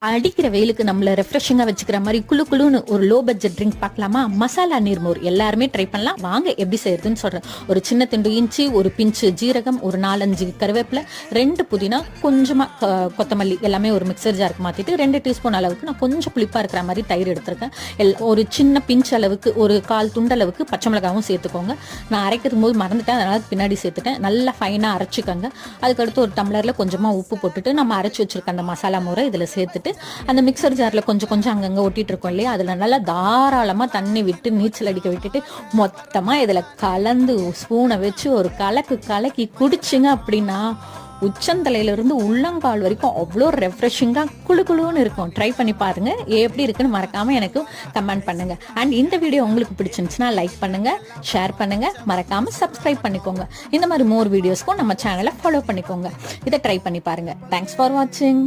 அடிக்கிற வெயிலுக்கு நம்மள ரெஃப்ரெஷிங்கா வச்சுக்கிற மாதிரி குளு குளுன்னு ஒரு லோ பட்ஜெட் ட்ரிங்க் பார்க்கலாமா? மசாலா நீர்மோர் எல்லாருமே ட்ரை பண்ணலாம். வாங்க எப்படி செய்யறதுன்னு சொல்றேன். ஒரு சின்ன திண்டு இஞ்சி ஒரு பிஞ்சு ஜீரகம் ஒரு நாலஞ்சு கருவேப்பிலை ரெண்டு புதினா கொஞ்சமா கொத்தமல்லி எல்லாமே ஒரு மிக்சர் ஜாருக்கு மாத்திட்டு ரெண்டு டீஸ்பூன் அளவுக்கு நான் கொஞ்சம் புளிப்பா இருக்கிற மாதிரி தயிர் எடுத்திருக்கேன். எல்- ஒரு சின்ன பிஞ்ச் அளவுக்கு ஒரு கால் துண்டளவுக்கு பச்சை மிளகாவும் சேர்த்துக்கோங்க. நான் அரைக்கிறது போது மறந்துட்டேன். அதனால பின்னாடி சேர்த்துட்டேன். நல்லா ஃபைனா அரைச்சிக்கோங்க. அதுக்கடுத்து ஒரு டம்ளர்ல கொஞ்சமா உப்பு போட்டுட்டு நம்ம அரைச்சி வச்சிருக்க அந்த மசாலா முறை இதுல சேர்த்துட்டு அந்த மிக்சர் ஜாரில் கொஞ்சம் கொஞ்சம் அங்கங்கே ஒட்டிட்டு இருக்கோம் இல்லையா? அதில் நல்லா தாராளமாக தண்ணி விட்டு நீச்சல் அடிக்க விட்டுட்டு மொத்தமாக இதில் கலந்து ஸ்பூனை வச்சு ஒரு கலக்கு கலக்கி குடிச்சிங்க அப்படின்னா உச்சந்தலையில இருந்து உள்ளங்கால் வரைக்கும் அவ்வளோ ரெஃப்ரெஷிங்காக குளு குளுன்னு இருக்கும். ட்ரை பண்ணி பாருங்கள் எப்படி இருக்குன்னு மறக்காமல் எனக்கு கமெண்ட் பண்ணுங்க. அண்ட் இந்த வீடியோ உங்களுக்கு பிடிச்சிருந்துச்சுன்னா லைக் பண்ணுங்கள் ஷேர் பண்ணுங்கள் மறக்காமல் சப்ஸ்கிரைப் பண்ணிக்கோங்க. இந்த மாதிரி மோர் வீடியோஸ்க்கும் நம்ம சேனலை ஃபாலோ பண்ணிக்கோங்க. இதை ட்ரை பண்ணி பாருங்க. தேங்க்ஸ் ஃபார் வாட்சிங்